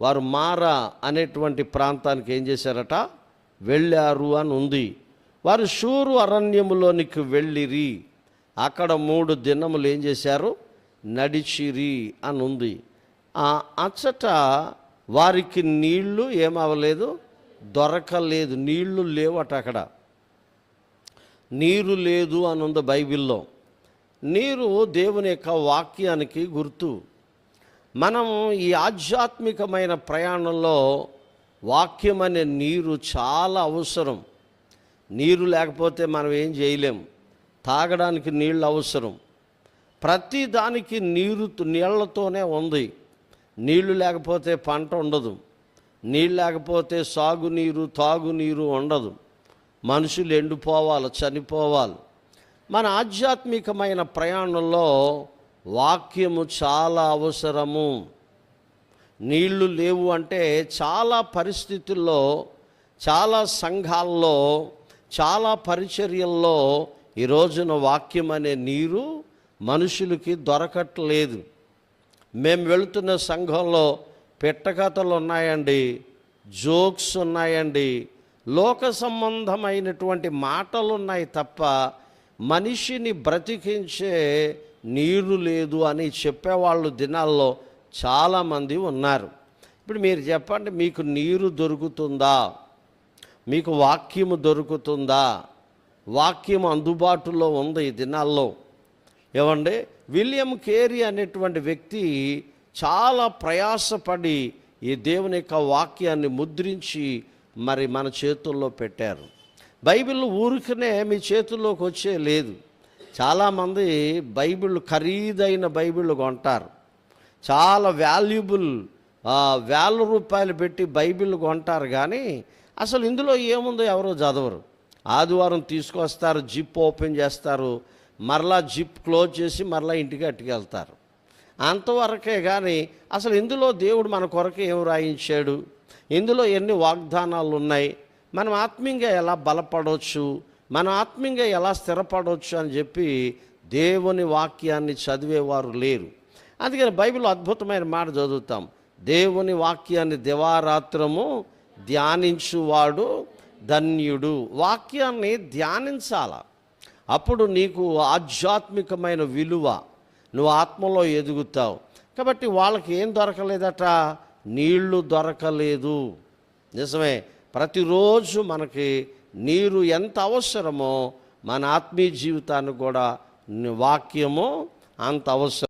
వారు మారా అనేటువంటి ప్రాంతానికి ఏం చేశారట? వెళ్ళారు అని ఉంది. వారు షూరు అరణ్యములోనికి వెళ్ళిరి. అక్కడ మూడు దినములు ఏం చేశారు? నడిచిరి అని ఉంది. అచ్చట వారికి నీళ్ళు ఏమవ్వలేదు? దొరకలేదు. నీళ్ళు లేవట అక్కడ. నీరు లేదు అని ఉంది బైబిల్లో. నీరు దేవుని యొక్క వాక్యానికి గుర్తు. మనం ఈ ఆధ్యాత్మికమైన ప్రయాణంలో వాక్యం అనే నీరు చాలా అవసరం. నీరు లేకపోతే మనం ఏం చేయలేం. తాగడానికి నీళ్ళు అవసరం. ప్రతి దానికి నీరు నీళ్ళతోనే ఉంది. నీళ్ళు లేకపోతే పంట ఉండదు. నీళ్ళు లేకపోతే సాగునీరు తాగునీరు ఉండదు. మనుషులు ఎండిపోవాలి చనిపోవాలి. మన ఆధ్యాత్మికమైన ప్రయాణంలో వాక్యము చాలా అవసరము. నీళ్ళు లేవు అంటే చాలా పరిస్థితుల్లో చాలా సంఘాల్లో చాలా పరిచర్యల్లో ఈ రోజున వాక్యం అనే నీరు మనుషులకి దొరకట్లేదు. మేము వెళుతున్న సంఘంలో పెట్టకథలు ఉన్నాయండి జోక్స్ ఉన్నాయండి లోక సంబంధమైనటువంటి మాటలు ఉన్నాయి తప్ప మనిషిని బ్రతికించే నీరు లేదు అని చెప్పేవాళ్ళు దినాల్లో చాలామంది ఉన్నారు. ఇప్పుడు మీరు చెప్పండి మీకు నీరు దొరుకుతుందా? మీకు వాక్యము దొరుకుతుందా? వాక్యం అందుబాటులో ఉంది ఈ దినాల్లో. ఏమండి? విలియం కేరీ అనేటువంటి వ్యక్తి చాలా ప్రయాసపడి ఈ దేవుని యొక్క వాక్యాన్ని ముద్రించి మరి మన చేతుల్లో పెట్టారు. బైబిల్ ఊరికనే మీ చేతుల్లోకి వచ్చే లేదు. చాలామంది బైబిల్ ఖరీదైన బైబిల్ కొంటారు. చాలా వాల్యుబుల్ వేల రూపాయలు పెట్టి బైబిల్ కొంటారు కానీ అసలు ఇందులో ఏముందో ఎవరో చదవరు. ఆదివారం తీసుకొస్తారు జిప్ ఓపెన్ చేస్తారు మరలా జిప్ క్లోజ్ చేసి మరలా ఇంటికి అట్టుకెళ్తారు. అంతవరకే కానీ అసలు ఇందులో దేవుడు మన కొరకు ఏం రాయించాడు? ఇందులో ఎన్ని వాగ్దానాలు ఉన్నాయి మనం ఆత్మీయంగా ఎలా బలపడవచ్చు మన ఆత్మీయంగా ఎలా స్థిరపడవచ్చు అని చెప్పి దేవుని వాక్యాన్ని చదివేవారు లేరు. అందుకని బైబిల్ అద్భుతమైన మాట చదువుతాం. దేవుని వాక్యాన్ని దివారాత్రము ధ్యానించువాడు ధన్యుడు. వాక్యాన్ని ధ్యానించాల? అప్పుడు నీకు ఆధ్యాత్మికమైన విలువ నువ్వు ఆత్మలో ఎదుగుతావు. కాబట్టి వాళ్ళకి ఏం దొరకలేదట? నీళ్ళు దొరకలేదు. నిజమే ప్రతిరోజు మనకి నీరు ఎంత అవసరమో మన ఆత్మీయ జీవితానికి కూడా వాక్యము అంత అవసరం.